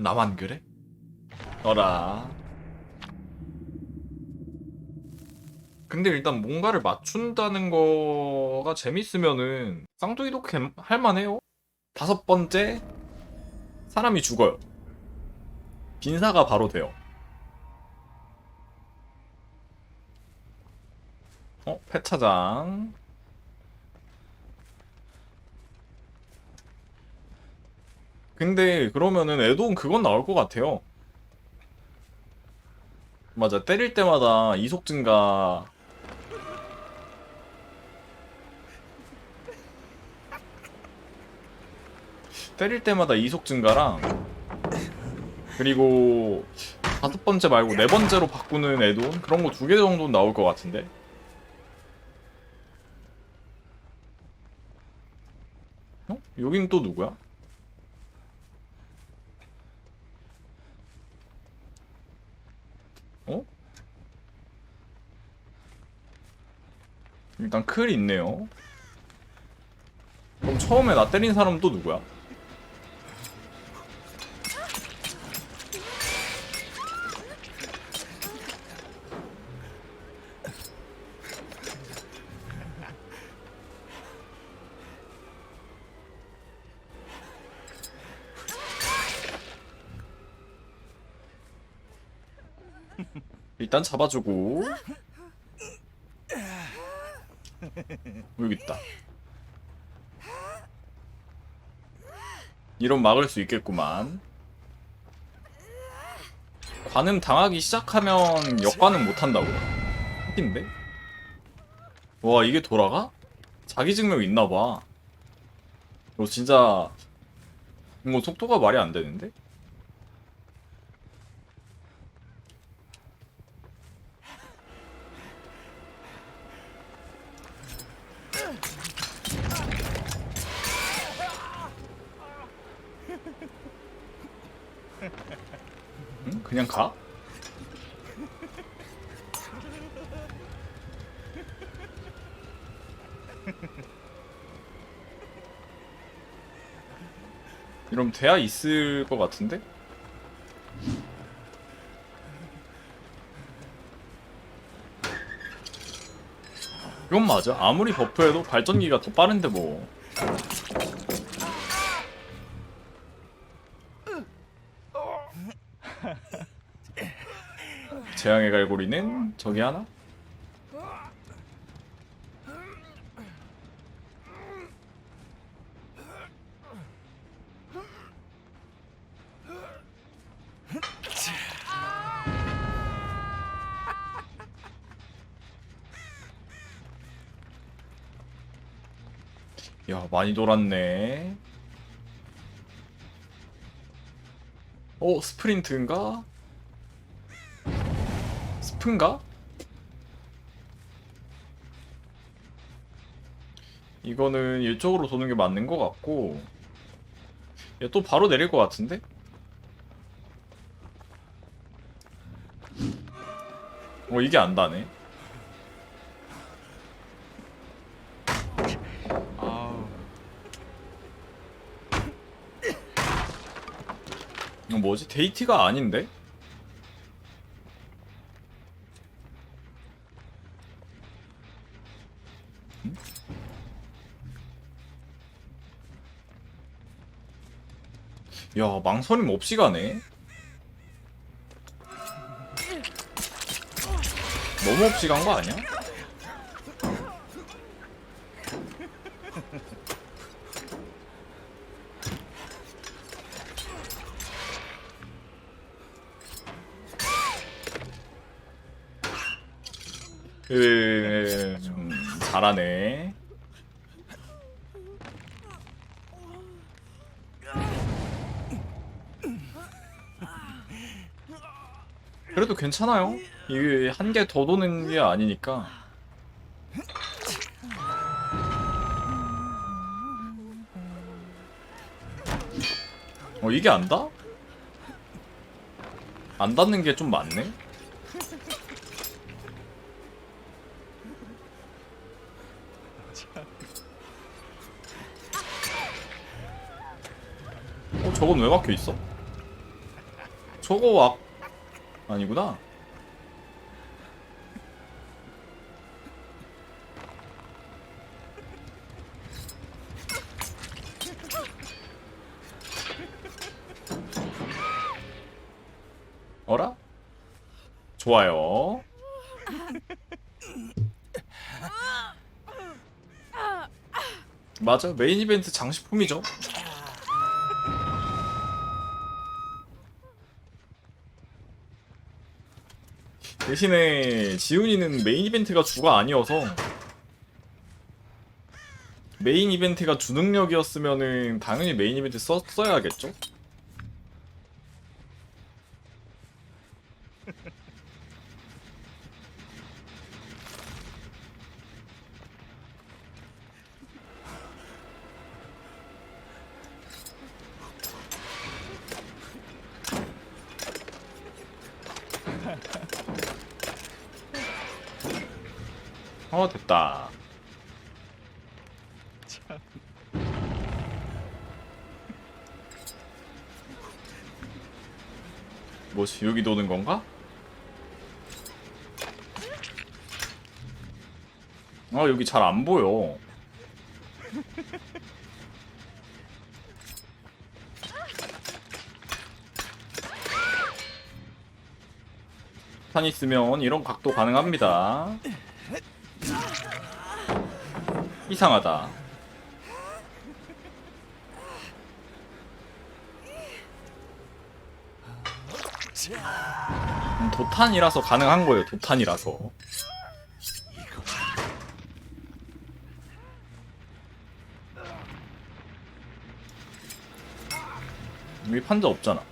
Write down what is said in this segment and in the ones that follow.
나만 그래? 어라. 근데 일단 뭔가를 맞춘다는 거가 재밌으면은 쌍둥이도 개- 할만해요. 다섯 번째 사람이 죽어요. 빈사가 바로 돼요. 어, 폐차장. 근데 그러면은 애돈 그건 나올 것 같아요. 맞아, 때릴 때마다 이속 증가. 때릴 때마다 이속 증가랑 그리고 다섯 번째 말고 네 번째로 바꾸는 애돈 그런 거 두 개 정도 는 나올 것 같은데. 어? 여긴 또 누구야? 일단 클 있네요. 그럼 처음에 나 때린 사람 또 누구야? 일단 잡아주고 여기 있다. 이런 막을 수 있겠구만. 관음 당하기 시작하면 역관음 못한다고. 하긴데? 와 이게 돌아가? 자기 증명 있나봐. 이거 진짜 이거 속도가 말이 안 되는데? 그냥 가? 이러면 대야 있을 것 같은데? 이건 맞아. 아무리 버프해도 발전기가 더 빠른데 뭐. 재앙의 갈고리는 저기 하나? 야, 많이 돌았네. 어, 스프린트인가? 스프인가? 이거는 이쪽으로 도는 게 맞는 것 같고 얘 또 바로 내릴 것 같은데? 어 이게 안 다네 아우 이거 뭐지? 데이티가 아닌데? 야 망설임 없이 가네 너무 없이 간 거 아니야? 음, 잘하네. 그래도 괜찮아요. 이게 한 개 더 도는 게 아니니까. 어 이게 안 닿아? 안 닿는 게 좀 많네. 어 저건 왜 막혀 있어? 저거 악 아니구나. 어라? 좋아요. 맞아 메인 이벤트 장식품이죠. 대신에 지훈이는 메인 이벤트가 주가 아니어서 메인 이벤트가 주 능력이었으면은 당연히 메인 이벤트 써, 써야겠죠? 어 됐다. 뭐지 여기 도는 건가? 아 여기 잘 안 보여. 탄 있으면 이런 각도 가능합니다 이상하다. 음, 도탄이라서 가능한 거예요. 도탄이라서. 여기 판자 없잖아.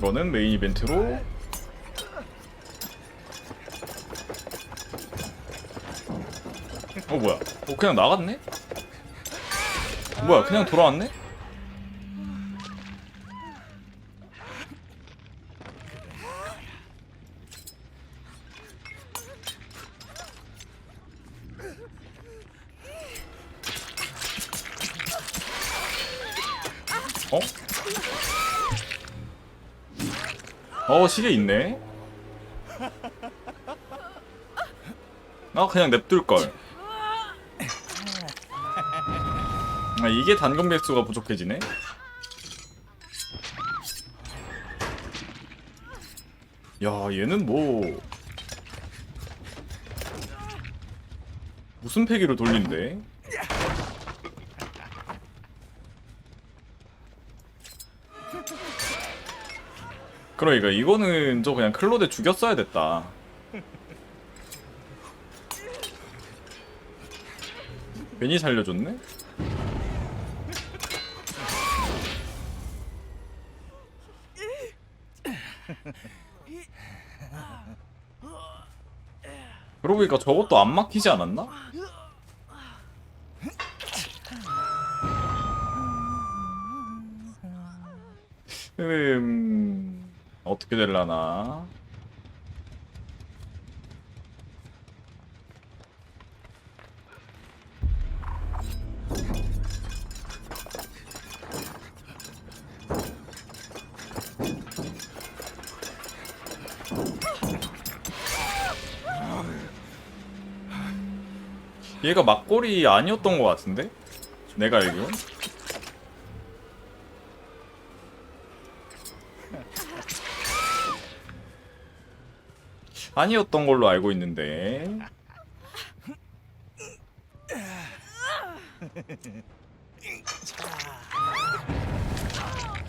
이거는 메인 이벤트로 어 뭐야 어 그냥 나갔네? 뭐야 그냥 돌아왔네? 어 시계 있네. 아 그냥 냅둘걸. 아 이게 단검 백수가 부족해지네. 야 얘는 뭐 무슨 패기로 돌린대 그러니까 이거는 저 그냥 클로데 죽였어야 됐다. 괜히 살려줬네? 그러고 보니까 저것도 안 막히지 않았나? 음... 어떻게 될라나? 얘가 막골이 아니었던 것 같은데? 내가 알기론? 아니었던 걸로 알고 있는데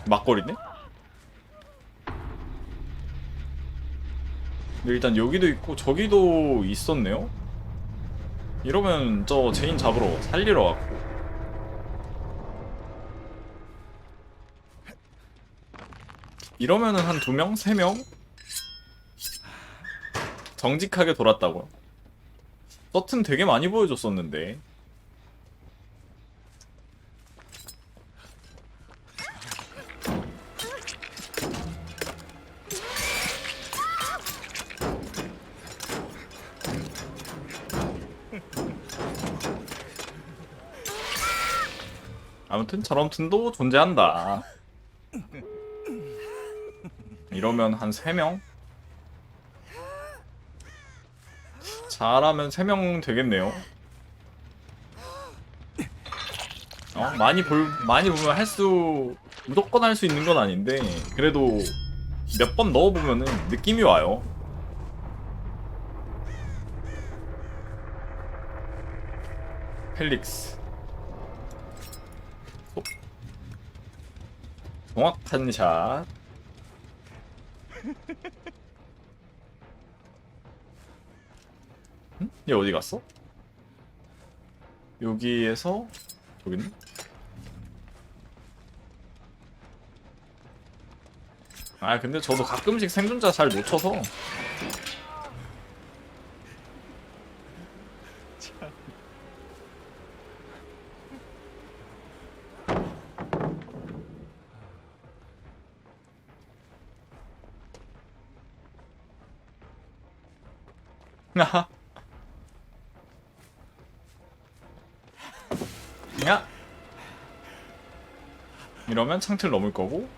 막걸리네? 일단 여기도 있고 저기도 있었네요? 이러면 저 제인 잡으러 살리러 왔고 이러면은 한 두 명? 세 명? 정직하게 돌았다고요. 서튼 되게 많이 보여줬었는데. 아무튼 저런 튼도 존재한다. 이러면 한 3명? 잘하면 3명 되겠네요. 어, 많이 볼, 많이 보면 할 수, 무조건 할 수 있는 건 아닌데, 그래도 몇 번 넣어보면은 느낌이 와요. 펠릭스. 쏙. 정확한 샷. 응? 얘 어디 갔어? 여기에서 저기 있네? 아 근데 저도 가끔씩 생존자 잘 놓쳐서 하 야. 이러면 창틀 넘을 거고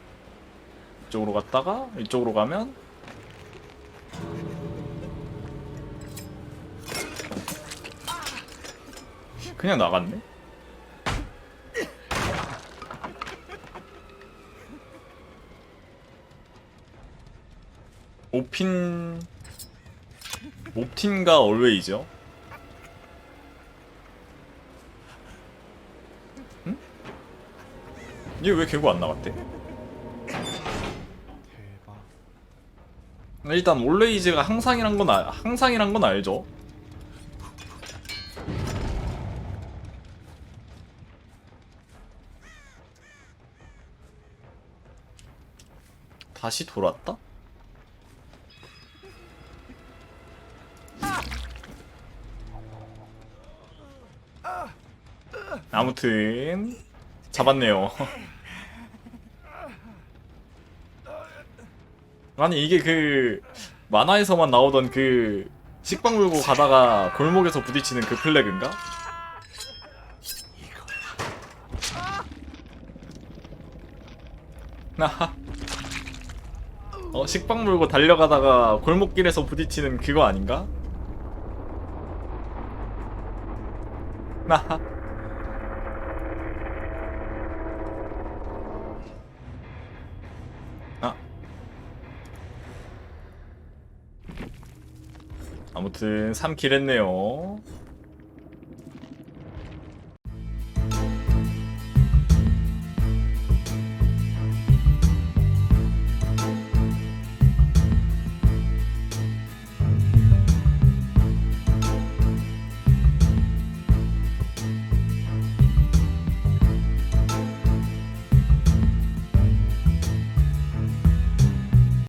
이쪽으로 갔다가 이쪽으로 가면 그냥 나갔네? 오핀 옵틴과 얼웨이죠 얘왜 개구 안 나갔대? 대박. 일단 올레이즈가 항상이란 건 아, 항상이란 건 알죠. 다시 돌았다? 아무튼 잡았네요. 아니 이게 그 만화에서만 나오던 그 식빵 물고 가다가 골목에서 부딪히는 그 플래그인가? 나하 어 식빵 물고 달려가다가 골목길에서 부딪히는 그거 아닌가? 아무튼 3킬 했네요